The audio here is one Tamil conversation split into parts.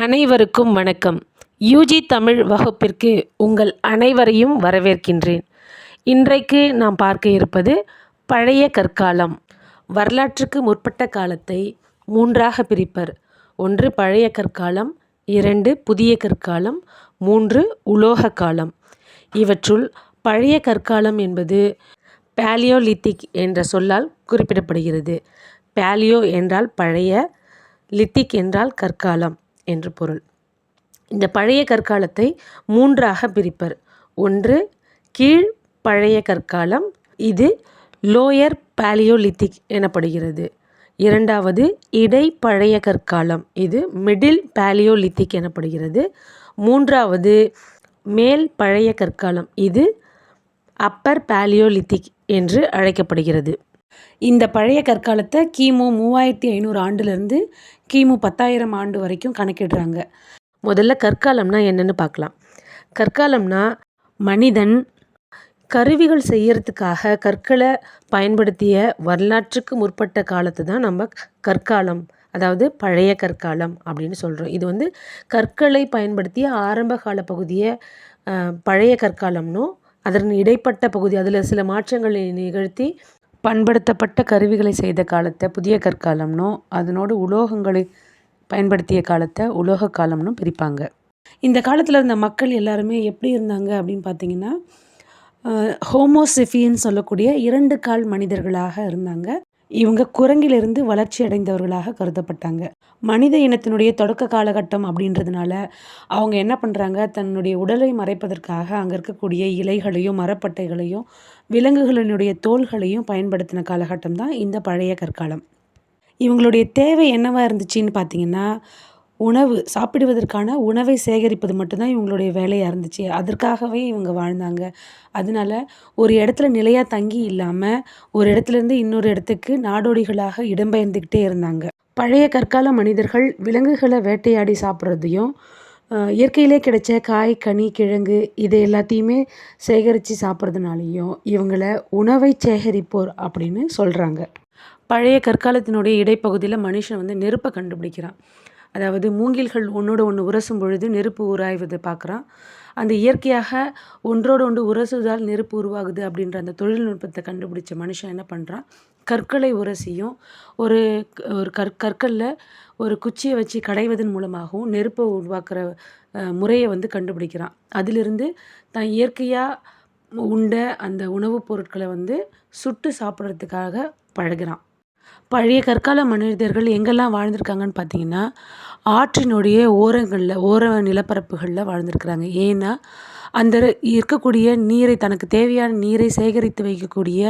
அனைவருக்கும் வணக்கம். யூஜி தமிழ் வகுப்பிற்கு உங்கள் அனைவரையும் வரவேற்கின்றேன். இன்றைக்கு நாம் பார்க்க இருப்பது பழைய கற்காலம். வரலாற்றுக்கு முற்பட்ட காலத்தை மூன்றாக பிரிப்பர். ஒன்று பழைய கற்காலம். இரண்டு புதிய கற்காலம். மூன்று உலோக காலம். இவற்றுள் பழைய கற்காலம் என்பது பேலியோலித்திக் என்ற சொல்லால் குறிப்பிடப்படுகிறது. பேலியோ என்றால் பழைய லித்திக் என்றால் கற்காலம். என்று பொருள். இந்த பழைய கற்காலத்தை மூன்றாக பிரிப்பர். ஒன்று கீழ் பழைய கற்காலம் இது லோயர் பேலியோலித்திக் எனப்படுகிறது. இரண்டாவது இடை பழைய கற்காலம் இது மிடில் பேலியோலித்திக் எனப்படுகிறது. மூன்றாவது மேல் பழைய கற்காலம் இது அப்பர் பேலியோலித்திக் என்று அழைக்கப்படுகிறது. இந்த பழைய கற்காலத்தை கிமு மூவாயிரத்தி ஐநூறு ஆண்டுலேருந்து கிமு பத்தாயிரம் ஆண்டு வரைக்கும் கணக்கிடுறாங்க. முதல்ல கற்காலம்னா என்னென்னு பார்க்கலாம். கற்காலம்னா மனிதன் கருவிகள் செய்யறதுக்காக கற்களை பயன்படுத்திய வரலாற்றுக்கு முற்பட்ட காலத்தை தான் நம்ம கற்காலம் அதாவது பழைய கற்காலம் அப்படின்னு சொல்கிறோம் இது வந்து கற்களை பயன்படுத்திய ஆரம்ப கால பகுதியை பழைய கற்காலம்னும் அதன் இடைப்பட்ட பகுதி அதில் சில மாற்றங்களை நிகழ்த்தி பண்படுத்தப்பட்ட கருவிகளை செய்த காலத்தை புதிய கற்காலம்னும் அதனோடு உலோகங்களை பயன்படுத்திய காலத்தை உலோக காலம்னும் பிரிப்பாங்க. இந்த காலத்தில் இருந்த மக்கள் எல்லாருமே எப்படி இருந்தாங்க அப்படின்னு பார்த்தீங்கன்னா ஹோமோசிஃபின்னு சொல்லக்கூடிய இரண்டு கால் மனிதர்களாக இருந்தாங்க. இவங்க குரங்கிலிருந்து வளர்ச்சி அடைந்தவர்களாக கருதப்பட்டாங்க. மனித இனத்தினுடைய தொடக்க காலகட்டம் அப்படின்றதுனால அவங்க என்ன பண்ணுறாங்க தன்னுடைய உடலை மறைப்பதற்காக அங்கே இருக்கக்கூடிய இலைகளையும் மரப்பட்டைகளையும் விலங்குகளினுடைய தோள்களையும் பயன்படுத்தின காலகட்டம் தான் இந்த பழைய கற்காலம். இவங்களுடைய தேவை என்னவாக இருந்துச்சுன்னு பார்த்தீங்கன்னா உணவு சாப்பிடுவதற்கான உணவை சேகரிப்பது மட்டும்தான் இவங்களுடைய வேலையாக இருந்துச்சு. அதற்காகவே இவங்க வாழ்ந்தாங்க. அதனால ஒரு இடத்துல நிலையாக தங்கி இல்லாமல் ஒரு இடத்துலேருந்து இன்னொரு இடத்துக்கு நாடோடிகளாக இடம்பெயர்ந்துக்கிட்டே இருந்தாங்க. பழைய கற்கால மனிதர்கள் விலங்குகளை வேட்டையாடி சாப்பிட்றதையும் இயற்கையிலே கிடைச்ச காய் கனி கிழங்கு இதை எல்லாத்தையுமே சேகரித்து சாப்பிட்றதுனாலையும் இவங்களை உணவை சேகரிப்போர் அப்படின்னு சொல்கிறாங்க பழைய கற்காலத்தினுடைய இடைப்பகுதியில் மனுஷன் வந்து நெருப்பை கண்டுபிடிக்கிறான். அதாவது மூங்கில்கள் ஒன்றோட ஒன்று உரசும் பொழுது நெருப்பு உராய்வதை பார்க்குறான். அந்த இயற்கையாக ஒன்றோடு ஒன்று உரசுவதால் நெருப்பு உருவாகுது அப்படின்ற அந்த தொழில்நுட்பத்தை கண்டுபிடிச்ச மனுஷன் என்ன பண்ணுறான் கற்களை உரசியும். ஒரு ஒரு கற் கற்களில் ஒரு குச்சியை வச்சு கடைவதன் மூலமாகவும் நெருப்பை உருவாக்குற முறையை வந்து கண்டுபிடிக்கிறான். அதிலிருந்து தான் இயற்கையாக உண்ட அந்த உணவுப் பொருட்களை வந்து சுட்டு சாப்பிட்றதுக்காக பழகிறான். பழைய கற்கால மனிதர்கள் எங்கெல்லாம் வாழ்ந்திருக்காங்கன்னு பார்த்தீங்கன்னா ஆற்றினுடைய ஓரங்களில் ஓர நிலப்பரப்புகளில் வாழ்ந்திருக்கிறாங்க. ஏன்னா அந்த இருக்கக்கூடிய நீரை தனக்கு தேவையான நீரை சேகரித்து வைக்கக்கூடிய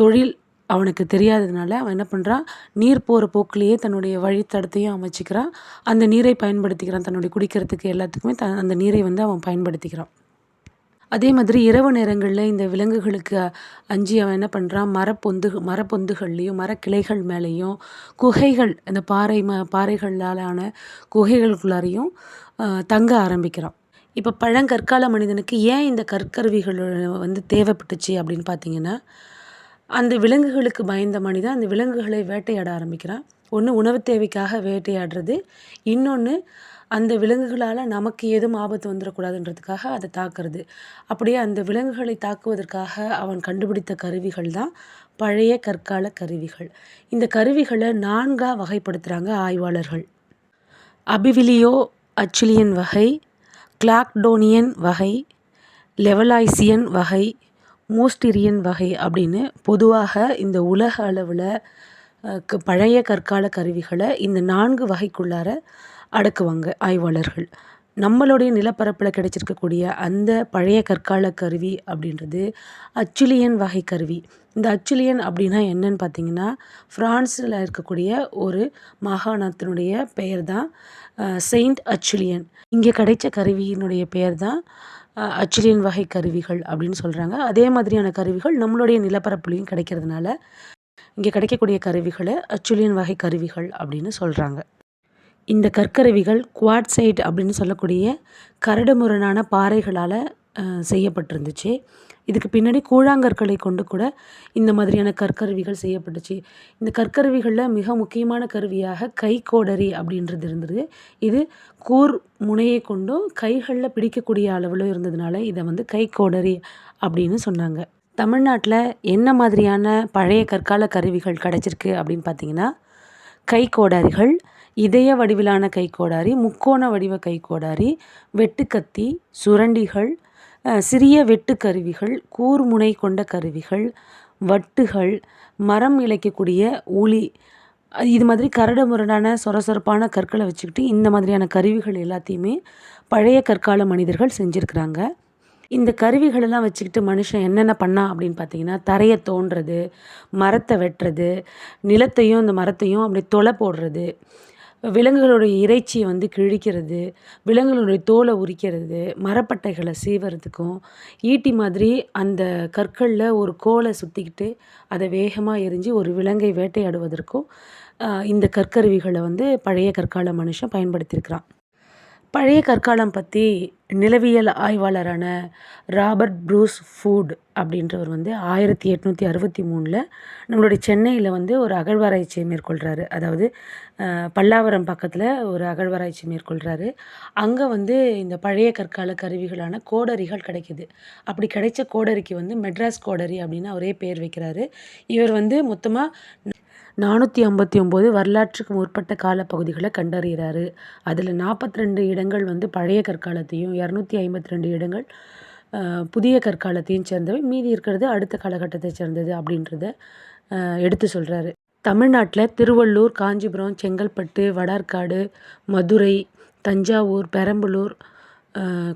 தொழில் அவனுக்கு தெரியாததுனால அவன் என்ன பண்ணுறான் நீர் போகிற போக்குலேயே தன்னுடைய வழித்தடத்தையும் அமைச்சிக்கிறான். அந்த நீரை பயன்படுத்திக்கிறான். தன்னுடைய குடிக்கிறதுக்கு எல்லாத்துக்குமே த அந்த நீரை வந்து அவன் பயன்படுத்திக்கிறான். அதே மாதிரி இரவு நேரங்களில் இந்த விலங்குகளுக்கு அஞ்சி அவன் என்ன பண்ணுறான் மரப்பொந்து மரப்பொந்துகள்லேயும் மரக்கிளைகள் மேலேயும் குகைகள் அந்த பாறை ம பாறைகளாலான குகைகளுக்குள்ளாரையும் தங்க ஆரம்பிக்கிறான். இப்போ பழங்கற்கால மனிதனுக்கு ஏன் இந்த கற்கருவிகள் வந்து தேவைப்பட்டுச்சு அப்படின்னு பார்த்தீங்கன்னா அந்த விலங்குகளுக்கு பயந்த மனிதன் அந்த விலங்குகளை வேட்டையாட ஆரம்பிக்கிறான். ஒன்று உணவு தேவைக்காக வேட்டையாடுறது இன்னொன்று அந்த விலங்குகளால் நமக்கு ஏதும் ஆபத்து வந்துடக்கூடாதுன்றதுக்காக அதை தாக்குறது. அப்படியே அந்த விலங்குகளை தாக்குவதற்காக அவன் கண்டுபிடித்த கருவிகள் தான் பழைய கற்கால கருவிகள். இந்த கருவிகளை நான்காக வகைப்படுத்துகிறாங்க ஆய்வாளர்கள். அபிவிலியோ அச்சிலியன் வகை கிளாக்டோனியன் வகை லெவலாய்சியன் வகை மோஸ்டிரியன் வகை அப்படின்னு பொதுவாக இந்த உலக அளவில் பழைய கற்கால கருவிகளை இந்த நான்கு வகைக்குள்ளார அடக்குவாங்க ஆய்வாளர்கள். நம்மளுடைய நிலப்பரப்பில் கிடைச்சிருக்கக்கூடிய அந்த பழைய கற்கால கருவி அப்படின்றது அச்சுலியன் வகை கருவி. இந்த அச்சுலியன் அப்படின்னா என்னன்னு பார்த்தீங்கன்னா ஃப்ரான்ஸில் இருக்கக்கூடிய ஒரு மாகாணத்தினுடைய பெயர் தான் செயின்ட் அச்சுலியன். இங்கே கிடைச்ச கருவியினுடைய பெயர் தான் அச்சுலியன் வகை கருவிகள் அப்படின்னு சொல்கிறாங்க அதே மாதிரியான கருவிகள் நம்மளுடைய நிலப்பரப்புலையும் கிடைக்கிறதுனால இங்கே கிடைக்கக்கூடிய கருவிகளை அச்சுலியன் வகை கருவிகள் அப்படின்னு சொல்கிறாங்க இந்த கற்கருவிகள் குவாட்சைட் அப்படின்னு சொல்லக்கூடிய கரடுமுரடான பாறைகளால் செய்யப்பட்டிருந்துச்சு. இதுக்கு பின்னாடி கூழாங்கற்களை கொண்டு கூட இந்த மாதிரியான கற்கருவிகள் செய்யப்பட்டுச்சு. இந்த கற்கருவிகளில் மிக முக்கியமான கருவியாக கைக்கோடரி அப்படின்றது இருந்தது. இது கூர் முனையை கொண்டும் கைகளில் பிடிக்கக்கூடிய அளவில் இருந்ததுனால இதை வந்து கைக்கோடரி அப்படின்னு சொன்னாங்க. தமிழ்நாட்டில் என்ன மாதிரியான பழைய கற்கால கருவிகள் கிடச்சிருக்கு அப்படின்னு பார்த்தீங்கன்னா கைக்கோடாரிகள் இதய வடிவிலான கைக்கோடாரி முக்கோண வடிவ கைக்கோடாரி வெட்டுக்கத்தி சுரண்டிகள் சிறிய வெட்டு கருவிகள் கூர்முனை கொண்ட கருவிகள் வட்டுகள் மரம் இழைக்கக்கூடிய உளி. இது மாதிரி கரடு முரடான சொரசொரப்பான கற்களை வச்சுக்கிட்டு இந்த மாதிரியான கருவிகள் எல்லாத்தையுமே பழைய கற்கால மனிதர்கள் செஞ்சுருக்கிறாங்க. இந்த கருவிகளெல்லாம் வச்சுக்கிட்டு மனுஷன் என்னென்ன பண்ணான் அப்படின்னு பார்த்தீங்கன்னா தரையை தோண்டுறது மரத்தை வெட்டுறது நிலத்தையும் இந்த மரத்தையும் அப்படி தொலை போடுறது விலங்குகளுடைய இறைச்சியை வந்து கிழிக்கிறது விலங்குகளுடைய தோலை உரிக்கிறது மரப்பட்டைகளை சீவறதுக்கும் ஈட்டி மாதிரி அந்த கற்களில் ஒரு கோலை சுற்றிக்கிட்டு அதை வேகமாக எரிஞ்சு ஒரு விலங்கை வேட்டையாடுவதற்கும் இந்த கற்கருவிகளை வந்து பழைய கற்கால மனுஷன் பயன்படுத்தியிருக்கிறான். பழைய கற்காலம் பற்றி நிலவியல் ஆய்வாளரான ராபர்ட் ப்ரூஸ் ஃபூட் அப்படின்றவர் வந்து ஆயிரத்தி எட்நூற்றி அறுபத்தி மூணில் நம்மளுடைய சென்னையில் வந்து ஒரு அகழ்வாராய்ச்சியை மேற்கொள்கிறாரு அதாவது பல்லாவரம் பக்கத்தில் ஒரு அகழ்வாராய்ச்சி மேற்கொள்கிறாரு அங்கே வந்து இந்த பழைய கற்கால கருவிகளான கோடரிகள் கிடைக்கிது. அப்படி கிடைச்ச கோடரிக்கு வந்து மெட்ராஸ் கோடரி அப்படின்னு அவரே பேர் வைக்கிறாரு. இவர் வந்து மொத்தமாக நானூற்றி ஐம்பத்தி ஒம்பது வரலாற்றுக்கு முற்பட்ட காலப்பகுதிகளை கண்டறிகிறாரு. அதில் நாற்பத்தி ரெண்டு இடங்கள் வந்து பழைய கற்காலத்தையும் இரநூத்தி ஐம்பத்தி ரெண்டு இடங்கள் புதிய கற்காலத்தையும் சேர்ந்தவை. மீதி இருக்கிறது அடுத்த காலகட்டத்தை சேர்ந்தது அப்படின்றத எடுத்து சொல்கிறாரு தமிழ்நாட்டில் திருவள்ளூர் காஞ்சிபுரம் செங்கல்பட்டு வடார்காடு மதுரை தஞ்சாவூர் பெரம்பலூர்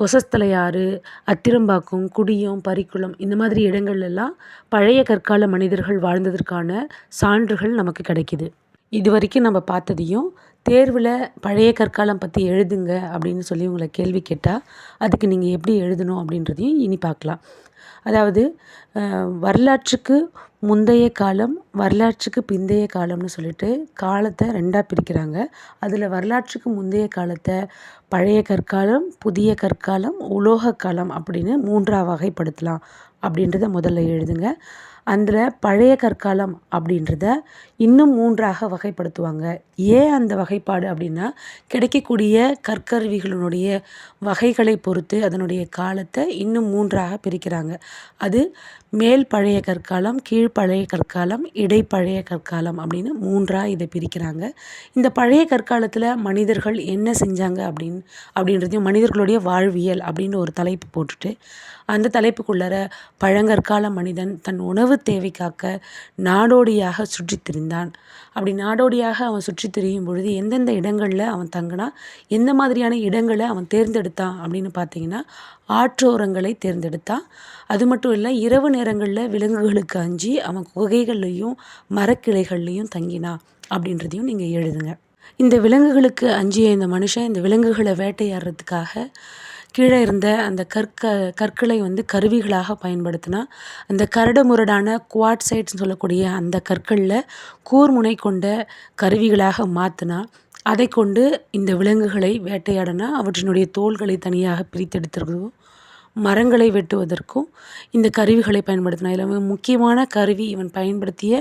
கொசஸ்தலையாறு அத்திரம்பாக்கம் குடியம் பரிக்குளம் இந்த மாதிரி இடங்கள்லாம் பழைய கற்கால மனிதர்கள் வாழ்ந்ததற்கான சான்றுகள் நமக்கு கிடைக்கிது. இது வரைக்கும் நம்ம பார்த்ததையும் தேர்வில் பழைய கற்காலம் பற்றி எழுதுங்க அப்படின்னு சொல்லி உங்களை கேள்வி கேட்டால் அதுக்கு நீங்கள் எப்படி எழுதணும் அப்படின்றதையும் இனி பார்க்கலாம். அதாவது வரலாற்றுக்கு முந்தைய காலம் வரலாற்றுக்கு பிந்தைய காலம்னு சொல்லிட்டு காலத்தை ரெண்டாக பிரிக்கிறாங்க. அதில் வரலாற்றுக்கு முந்தைய காலத்தை பழைய கற்காலம் புதிய கற்காலம் உலோக காலம் அப்படின்னு மூன்றாக வகைப்படுத்தலாம் அப்படின்றத முதல்ல எழுதுங்க. அந்த பழைய கற்காலம் அப்படின்றத இன்னும் மூன்றாக வகைப்படுத்துவாங்க. ஏன் அந்த வகைப்பாடு அப்படின்னா கிடைக்கக்கூடிய கற்கருவிகளினுடைய வகைகளை பொறுத்து அதனுடைய காலத்தை இன்னும் மூன்றாக பிரிக்கிறாங்க. அது மேல் பழைய கற்காலம் கீழ் பழைய கற்காலம் இடைப்பழைய கற்காலம் அப்படின்னு மூன்றாக இதை பிரிக்கிறாங்க. இந்த பழைய கற்காலத்தில் மனிதர்கள் என்ன செஞ்சாங்க அப்படின்னு அப்படின்றதையும் மனிதர்களுடைய வாழ்வியல் அப்படின்னு ஒரு தலைப்பு போட்டுட்டு அந்த தலைப்புக்குள்ளார பழங்கற்கால மனிதன் தன் உணவு தேவைக்காக்க நாடோடியாக சுற்றி திரிந்தான். அப்படி நாடோடியாக அவன் சுற்றி திரியும் பொழுது எந்தெந்த இடங்களில் அவன் தங்கினா எந்த மாதிரியான இடங்களை அவன் தேர்ந்தெடுத்தான் அப்படின்னு பார்த்தீங்கன்னா ஆற்றோரங்களை தேர்ந்தெடுத்தான். அது மட்டும் இல்லை இரவு நேரங்களில் விலங்குகளுக்கு அஞ்சி அவன் குகைகள்லையும் மரக்கிளைகள்லையும் தங்கினான் அப்படின்றதையும் நீங்கள் எழுதுங்க. இந்த விலங்குகளுக்கு அஞ்சிய இந்த மனுஷன் இந்த விலங்குகளை வேட்டையாடுறதுக்காக கீழே இருந்த அந்த கற்க கற்களை வந்து கருவிகளாக பயன்படுத்தினா அந்த கரடு முரடான குவாட்சைட்ஸ்னு சொல்லக்கூடிய அந்த கற்களில் கூர்முனை கொண்ட கருவிகளாக மாற்றினா அதை கொண்டு இந்த விலங்குகளை வேட்டையாடினா அவற்றினுடைய தோள்களை தனியாக பிரித்தெடுத்துறதும் மரங்களை வெட்டுவதற்கும் இந்த கருவிகளை பயன்படுத்தினான் இதில் முக்கியமான கருவி இவன் பயன்படுத்திய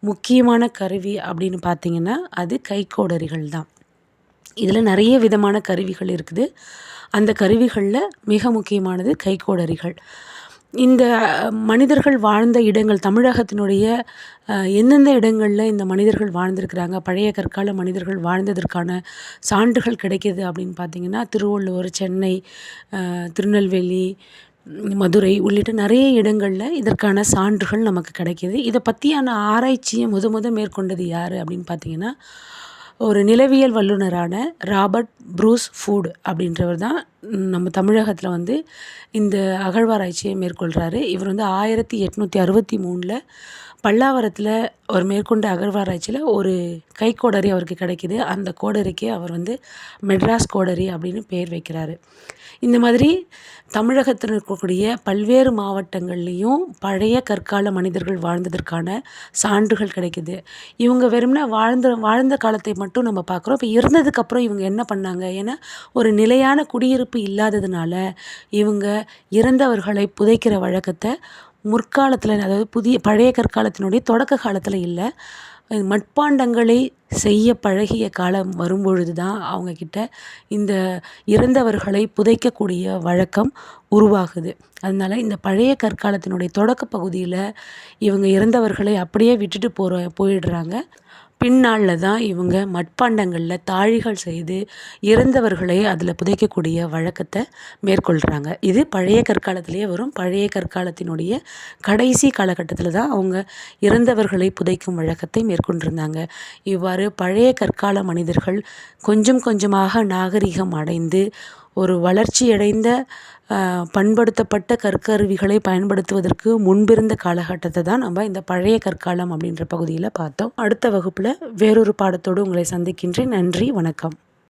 முக்கியமான கருவி அப்படின்னு பார்த்தீங்கன்னா அது கைக்கோடரிகள் தான். இதில் நிறைய விதமான கருவிகள் இருக்குது. அந்த கருவிகளில் மிக முக்கியமானது கைக்கோடரிகள் இந்த மனிதர்கள் வாழ்ந்த இடங்கள் தமிழகத்தினுடைய எந்தெந்த இடங்களில் இந்த மனிதர்கள் வாழ்ந்திருக்கிறாங்க பழைய கற்கால மனிதர்கள் வாழ்ந்ததற்கான சான்றுகள் கிடைக்கிது அப்படின்னு பார்த்திங்கன்னா திருவள்ளுவர் சென்னை திருநெல்வேலி மதுரை உள்ளிட்ட நிறைய இடங்களில் இதற்கான சான்றுகள் நமக்கு கிடைக்கிது. இதை பற்றியான ஆராய்ச்சியை முத முத மேற்கொண்டது யார் அப்படின்னு பார்த்தீங்கன்னா ஒரு நிலவியல் வல்லுநரான ராபர்ட் ப்ரூஸ் ஃபூட் அப்படின்றவர் தான் நம்ம தமிழகத்தில் வந்து இந்த அகழ்வாராய்ச்சியை மேற்கொள்கிறாரு இவர் வந்து ஆயிரத்தி எட்நூற்றி அறுபத்தி மூணில் பல்லாவரத்தில் ஒரு மேற்கொண்ட அகழ்வாராய்ச்சியில் ஒரு கைக்கோடரி அவருக்கு கிடைக்கிது. அந்த கோடரிக்கு அவர் வந்து மெட்ராஸ் கோடரி அப்படின்னு பேர் வைக்கிறாரு. இந்த மாதிரி தமிழகத்தில் இருக்கக்கூடிய பல்வேறு மாவட்டங்கள்லேயும் பழைய கற்கால மனிதர்கள் வாழ்ந்ததற்கான சான்றுகள் கிடைக்கிது. இவங்க வெறும்னா வாழ்ந்த வாழ்ந்த காலத்தை மட்டும் நம்ம பார்க்குறோம். இப்போ இறந்ததுக்கப்புறம் இவங்க என்ன பண்ணாங்க? ஏன்னா ஒரு நிலையான குடியிருப்பு இல்லாததுனால இவங்க இறந்தவர்களை புதைக்கிற வழக்கத்தை முற்காலத்தில் அதாவது புதிய பழைய கற்காலத்தினுடைய தொடக்க காலத்தில் இல்லை மட்பாண்டங்களை செய்ய பழகிய காலம் வரும்பொழுது தான் அவங்கக்கிட்ட இந்த இறந்தவர்களை புதைக்கக்கூடிய வழக்கம் உருவாகுது. அதனால் இந்த பழைய கற்காலத்தினுடைய தொடக்க பகுதியில் இவங்க இறந்தவர்களை அப்படியே விட்டுட்டு போகிற போயிடுறாங்க. பின்னாளில் தான் இவங்க மட்பாண்டங்களில் தாழிகள் செய்து இறந்தவர்களை அதில் புதைக்கக்கூடிய வழக்கத்தை மேற்கொள்கிறாங்க இது பழைய கற்காலத்திலேயே வரும். பழைய கற்காலத்தினுடைய கடைசி காலகட்டத்தில் தான் அவங்க இறந்தவர்களை புதைக்கும் வழக்கத்தை மேற்கொண்டிருந்தாங்க. இவ்வாறு பழைய கற்கால மனிதர்கள் கொஞ்சம் கொஞ்சமாக நாகரிகம் அடைந்து ஒரு வளர்ச்சியடைந்த பண்படுத்தப்பட்ட கற்கருவிகளை பயன்படுத்துவதற்கு முன்பிருந்த காலகட்டத்தை தான் நம்ம இந்த பழைய கற்காலம் அப்படின்ற பகுதியில் பார்த்தோம். அடுத்த வகுப்பில் வேறொரு பாடத்தோடு உங்களை சந்திக்கின்றேன். நன்றி வணக்கம்.